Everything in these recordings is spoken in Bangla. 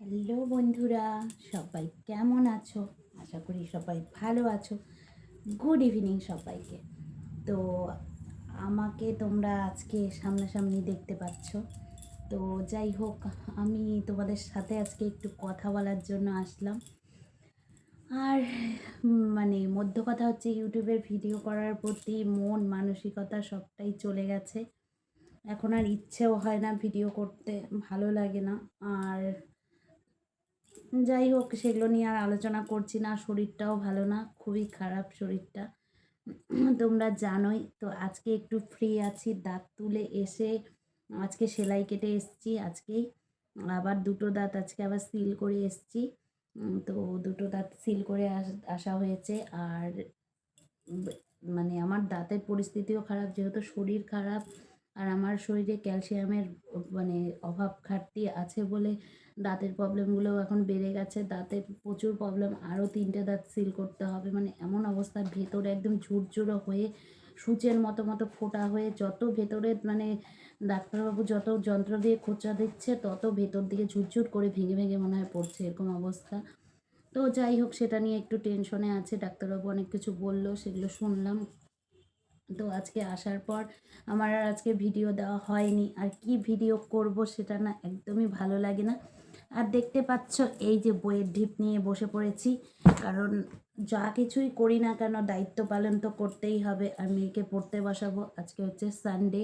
হ্যালো বন্ধুরা, সবাই কেমন আছো? আশা করি সবাই ভালো আছো। গুড ইভিনিং সবাইকে। তো আমাকে তোমরা আজকে সামনাসামনি দেখতে পাচ্ছ। তো যাই হোক, আমি তোমাদের সাথে আজকে একটু কথা বলার জন্য আসলাম। আর মানে মধ্য কথা হচ্ছে ইউটিউবের ভিডিও করার প্রতি মন, মানসিকতা সবটাই চলে গেছে। এখন আর ইচ্ছেও হয় না ভিডিও করতে, ভালো লাগে না। আর যাই হোক, সেগুলো নিয়ে আর আলোচনা করছি না। শরীরটাও ভালো না, খুবই খারাপ শরীরটা। তোমরা জানোই, তো আজকে একটু ফ্রি আছি, দাঁত তুলে এসে আজকে সেলাই কেটে এসছি, আজকেই। আবার দুটো দাঁত আজকে আবার সিল করে এসছি। তো দুটো দাঁত সিল করে আস- হয়েছে। আর মানে আমার দাঁতের পরিস্থিতিও খারাপ, যেহেতু শরীর খারাপ আর আমার শরীরে ক্যালসিয়ামের মানে অভাব ঘাটতি আছে বলে দাঁতের প্রবলেমগুলো এখন বেড়ে গেছে। দাঁতের প্রচুর প্রবলেম আরও তিনটে দাঁত সিল করতে হবে। মানে এমন অবস্থা, ভেতরে একদম ঝুরঝুরো হয়ে সূচের মতো মতো ফোটা হয়ে যত ভেতরে মানে ডাক্তারবাবু যত যন্ত্র দিয়ে খোঁচা দিচ্ছে, তত ভেতর দিকে ঝুরঝুর করে ভেঙে ভেঙে মনে হয় পড়ছে এরকম অবস্থা। তো যাই হোক, সেটা নিয়ে একটু টেনশনে আছে। ডাক্তারবাবু অনেক কিছু বলল, সেগুলো শুনলাম। তো আজকে আসার পর আমার আর আজকে ভিডিও দেওয়া হয়নি। আর কি ভিডিও করব সেটা না একদমই ভালো লাগে না। আর দেখতে পাচ্ছ, এই যে বইয়ের ঢিপ নিয়ে বসে পড়েছি। কারণ যা কিছুই করি না কেন দায়িত্ব পালন তো করতেই হবে। আর মেয়েকে পড়তে বসাবো। আজকে হচ্ছে সানডে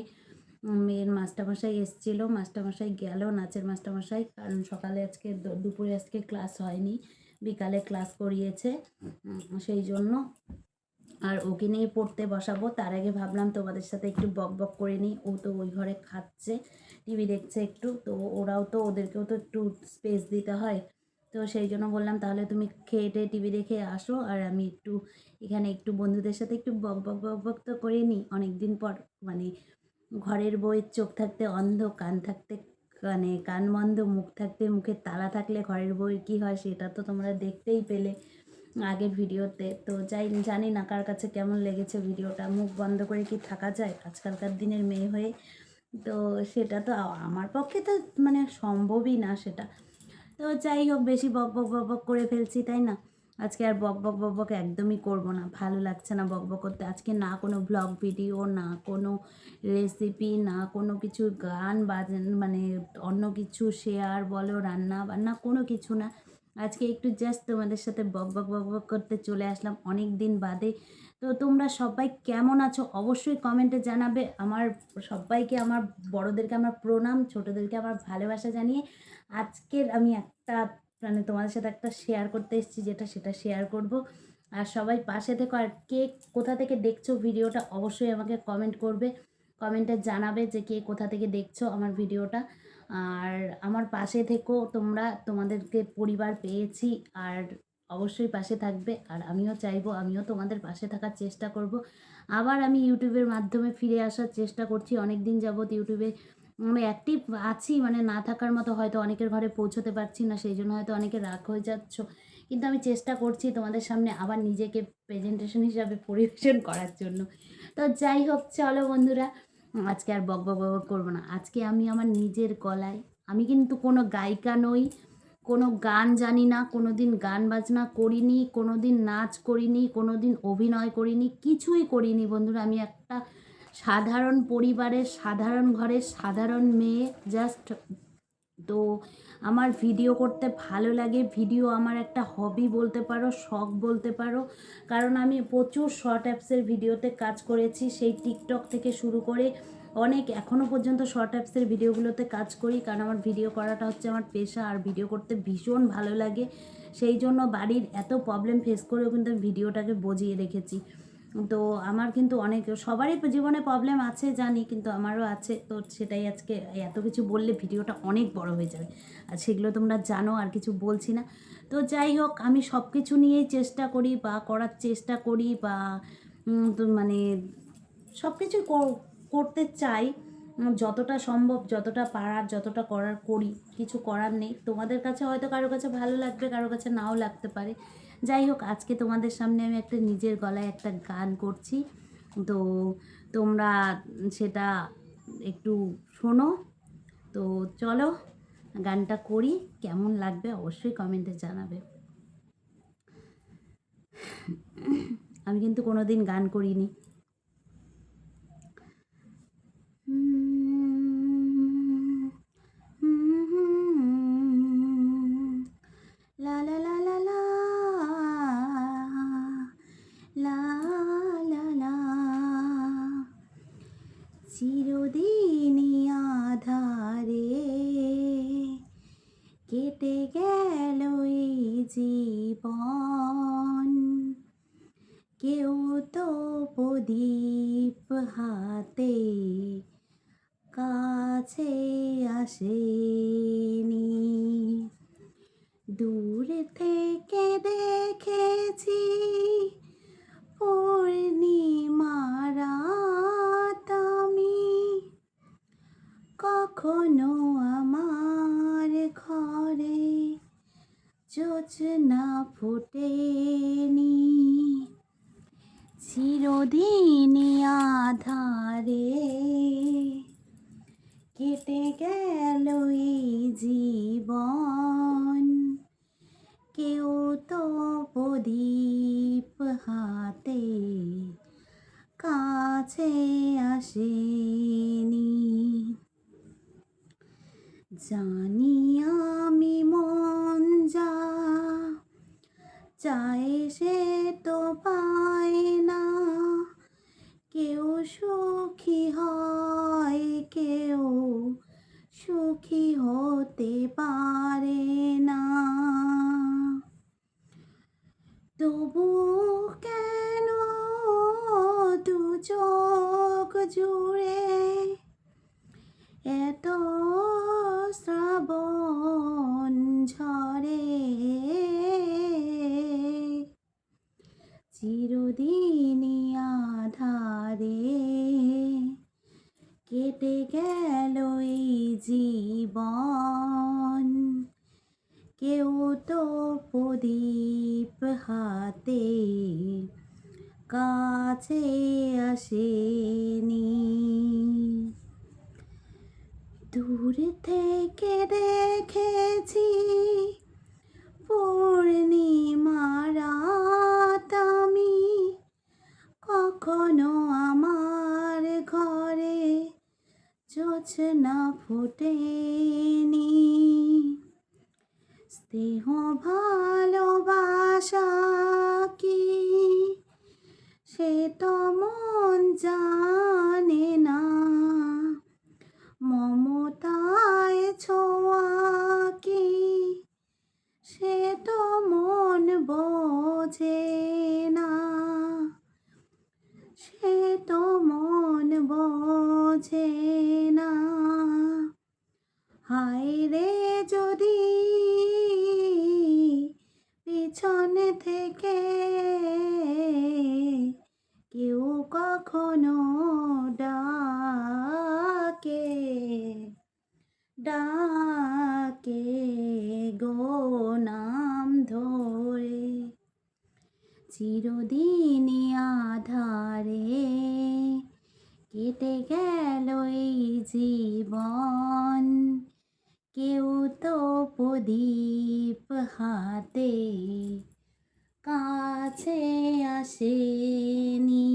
মেয়ের মাস্টারমশাই এসেছিল। মাস্টারমশাই গেল, নাচের মাস্টারমশাই। কারণ সকালে আজকে দুপুরে আজকে ক্লাস হয়নি। বিকালে ক্লাস করিয়েছে। সেই জন্য আর ওকে নিয়ে পড়তে বসাবো। তার আগে ভাবলাম তোমাদের সাথে একটু বক বক করে নিই। ও তো ওই ঘরে খাচ্ছে, টিভি দেখছে একটু। তো ওরাও তো ওদেরকেও তো একটু স্পেস দিতে হয়। তো সেই জন্য বললাম, তাহলে তুমি খেয়ে টেয়ে টিভি দেখে আসো। আর আমি একটু এখানে একটু বন্ধুদের সাথে একটু বক বক বক বক তো করে নিই। অনেক দিন পর মানে ঘরের বইয়ের চোখ থাকতে অন্ধ, কান থাকতে মানে কান বন্ধ, মুখ থাকতে মুখে তালা থাকলে ঘরের বই কী হয় সেটা তো তোমরা দেখতেই পেলে। আগের ভিডিওতে। তো যাই, জানি না কার কাছে কেমন লেগেছে ভিডিওটা। মুখ বন্ধ করে কি থাকা যায়? আজকালকার দিনের মেয়ে হয়ে। তো সেটা তো আমার পক্ষে তো মানে সম্ভবই না সেটা। তো যাই হোক, বেশি বক বক বক বক করে ফেলছি, তাই না? আজকে আর বক বক বক বক একদমই করব না। ভালো লাগছে না বক বক করতে। আজকে না কোনো ব্লগ ভিডিও, না কোনো রেসিপি, না কোনো কিছু গান বাজান মানে অন্য কিছু শেয়ার বলো, রান্না বান্না কোনো কিছু না। আজকে একটু জাস্ট তোমাদের সাথে বক বক বক বক করতে চলে আসলাম অনেক দিন বাদে। তো তোমরা সবাই কেমন আছো অবশ্যই কমেন্টে জানাবে। আমার সবাইকে, আমার বড়োদেরকে আমার প্রণাম, ছোটোদেরকে আমার ভালোবাসা জানিয়ে আজকের আমি একটা মানে তোমাদের সাথে একটা শেয়ার করতে এসেছি, যেটা সেটা শেয়ার করব। আর সবাই পাশে থেকো। আর কে কোথা থেকে দেখছ ভিডিওটা অবশ্যই আমাকে কমেন্ট করবে। কমেন্টে জানাবে যে কে কোথা থেকে দেখছ আমার ভিডিওটা। আর আমার পাশে থেকো, তোমরা তোমাদেরকে পরিবার পেয়েছি, আর অবশ্যই পাশে থাকবে। আর আমিও চাইব, আমিও তোমাদের পাশে থাকার চেষ্টা করব। আবার আমি ইউটিউবের মাধ্যমে ফিরে আসার চেষ্টা করছি। অনেক দিন যাবৎ ইউটিউবে মানে অ্যাক্টিভ আছি মানে না থাকার মতো হয়তো অনেকের ঘরে পৌঁছতে পারছি না, সেই জন্য হয়তো অনেকে রাগ হয়ে যাচ্ছ। কিন্তু আমি চেষ্টা করছি তোমাদের সামনে আবার নিজেকে প্রেজেন্টেশন হিসাবে পরিবেশন করার জন্য। তো যাই হোক, চলো বন্ধুরা আজকে আর বক বক বক করব না। আজকে আমি আমার নিজের গলায়, আমি কিন্তু কোনো গায়িকা নই, কোনো গান জানি না কোনো দিন গান বাজনা করিনি কোনো দিন নাচ করিনি কোনো দিন অভিনয় করিনি, কিছুই করিনি বন্ধুরা। আমি একটা সাধারণ পরিবারের, সাধারণ ঘরের, সাধারণ মেয়ে জাস্ট তো আমার ভিডিও করতে ভালো লাগে। ভিডিও আমার একটা হবি বলতে পারো, শখ বলতে পারো। কারণ আমি প্রচুর শর্ট অ্যাপসের ভিডিওতে কাজ করেছি, সেই টিকটক থেকে শুরু করে অনেক এখনও পর্যন্ত শর্ট অ্যাপসের ভিডিওগুলোতে কাজ করি। কারণ আমার ভিডিও করাটা হচ্ছে আমার পেশা, আর ভিডিও করতে ভীষণ ভালো লাগে। সেই জন্য বাড়ির এত প্রবলেম ফেস করেও কিন্তু আমি ভিডিওটাকে বজিয়ে রেখেছি। তো আমার কিন্তু অনেক, সবারই জীবনে প্রবলেম আছে জানি, কিন্তু আমারও আছে। তো সেটাই আজকে এত কিছু বললে ভিডিওটা অনেক বড় হয়ে যাবে। আর সেগুলো তোমরা জানো, আর কিছু বলছি না। তো যাই হোক, আমি সব কিছু নিয়েই চেষ্টা করি বা করার চেষ্টা করি বা মানে সব কিছু করতে চাই। যতটা সম্ভব, যতটা পারার, যতটা করার করি। কিছু করার নেই। তোমাদের কাছে হয়তো কারও কাছে ভালো লাগবে, কারও কাছে নাও লাগতে পারে। যাই হোক, আজকে তোমাদের সামনে আমি একটা নিজের গলায় একটা গান করছি। তো তোমরা সেটা একটু শোনো। তো চলো, গানটা করি। কেমন লাগবে অবশ্যই কমেন্টে জানাবে। আমি কিন্তু কোনো দিন গান করিনি। লা জীবন। কেউ তো প্রদীপ হাতে কাছে আসেনি। দূর ফোটেনি চিরদিন আধারে কেটে গেল এই জীবন। কেউ তো প্রদীপ হাতে কাছে আসেনি। জানি চায় সে তো পায় না। কেউ সুখী হয়, কেউ সুখী হতে পারে না। তবু কেন দু চোখ জুড়ে এত শ্রাবণ চিরদিনই আধারে কেটে গেল এই জীবন। কেউ তো প্রদীপ হাতে কাছে আসেনি। দূর থেকে দেখেছি পূর্ণিমারাত আমি কখনো আমার ঘরে জোছনা ফোটেনি। স্নেহ, ভালোবাসা কি? সে তো মন জানে না। মমতায় পিছনে থেকে। কেউ কখনো ডাকে ডাকে গো নাম ধরে। চিরদিনই আধারে কেটে গেল এই জীবন। কেউ তো প্রদীপ হাতে কাছে আসেনি।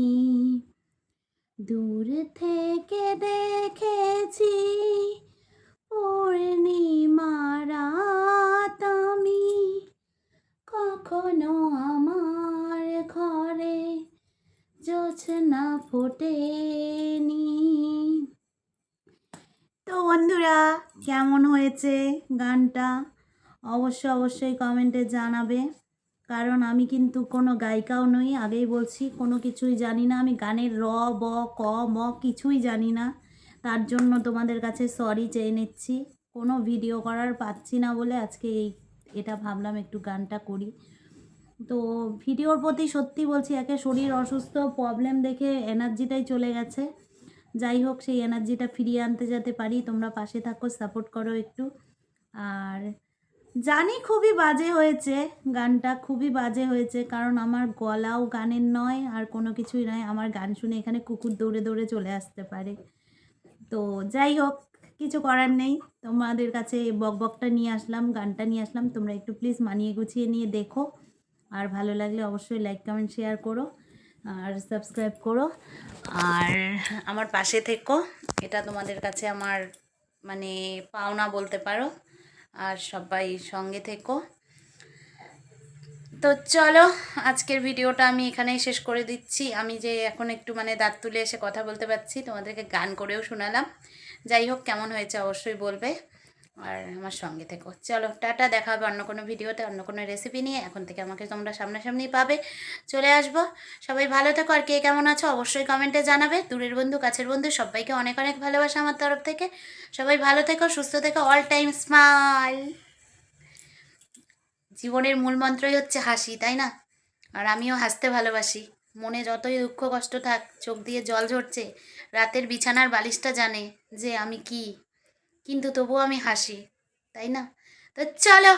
দূর থেকে দেখেছি পূর্ণিমারাত আমি। কখনো আমার ঘরে জোছনা ফোটেনি তো বন্ধুরা, কেমন হয়েছে গানটা? অবশ্য অবশ্যই কমেন্টে জানাবে। কারণ আমি কিন্তু কোনো গায়িকাও নই, আগেই বলছি, কোনো কিছুই জানি না। আমি গানের র, ব, ক, ম কিছুই জানি না। তার জন্য তোমাদের কাছে সরি চেয়ে নিচ্ছি। কোনো ভিডিও করার পাচ্ছি না বলে আজকে এই, এটা ভাবলাম একটু গানটা করি। তো ভিডিওর প্রতি সত্যি বলছি, একে শরীর অসুস্থ প্রবলেম দেখে এনার্জিটাই চলে গেছে। যাই হোক, সেই এনার্জিটা ফিরিয়ে আনতে যেতে পারি, তোমরা পাশে থাকো সাপোর্ট করো একটু। আর জানি খুবই বাজে হয়েছে গানটা, খুবই বাজে হয়েছে, কারণ আমার গলাও গানের নয়, আর কোনো কিছুই নয়, আমার গান শুনে এখানে কুকুর দৌড়ে দৌড়ে চলে আসতে পারে। তো যাই হোক, কিছু করার নেই, তোমাদের কাছে বক বকটা নিয়ে আসলাম, গানটা নিয়ে আসলাম, তোমরা একটু প্লিজ মানিয়ে গুছিয়ে নিয়ে দেখো। আর ভালো লাগলে অবশ্যই লাইক কমেন্ট শেয়ার করো। আর সাবস্ক্রাইব করো। আর আমার পাশে থেকো। এটা তোমাদের কাছে আমার মানে পাওনা বলতে পারো। আর সবাই সঙ্গে থেকো। তো চলো, আজকের ভিডিওটা আমি এখানেই শেষ করে দিচ্ছি। আমি যে এখন একটু মানে দাঁত তুলে এসে কথা বলতে পারছি, তোমাদেরকে গান করেও শোনালাম। যাই হোক, কেমন হয়েছে অবশ্যই বলবে। আর আমার সঙ্গে থেকো। চলো, টাটা, দেখা হবে অন্য কোনো ভিডিওতে, অন্য কোনো রেসিপি নিয়ে। এখন থেকে আমাকে তোমরা সামনাসামনি পাবে। চলে আসব। সবাই ভালো থেকো। আর কে কেমন আছো অবশ্যই কমেন্টে জানাবে। দূরের বন্ধু, কাছের বন্ধু, সবাইকে অনেক অনেক ভালোবাসা আমার তরফ থেকে। সবাই ভালো থেকো, সুস্থ থেকো অল টাইম স্মাইল জীবনের মূল মন্ত্রই হচ্ছে হাসি, তাই না? আর আমিও হাসতে ভালোবাসি। মনে যতই দুঃখ, কষ্ট থাক, চোখ দিয়ে জল ঝরছে, রাতের বিছানার বালিশটা জানে যে আমি কি। কিন্তু তবুও আমি হাসি তাই না? তো চলো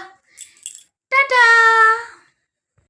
টাটা!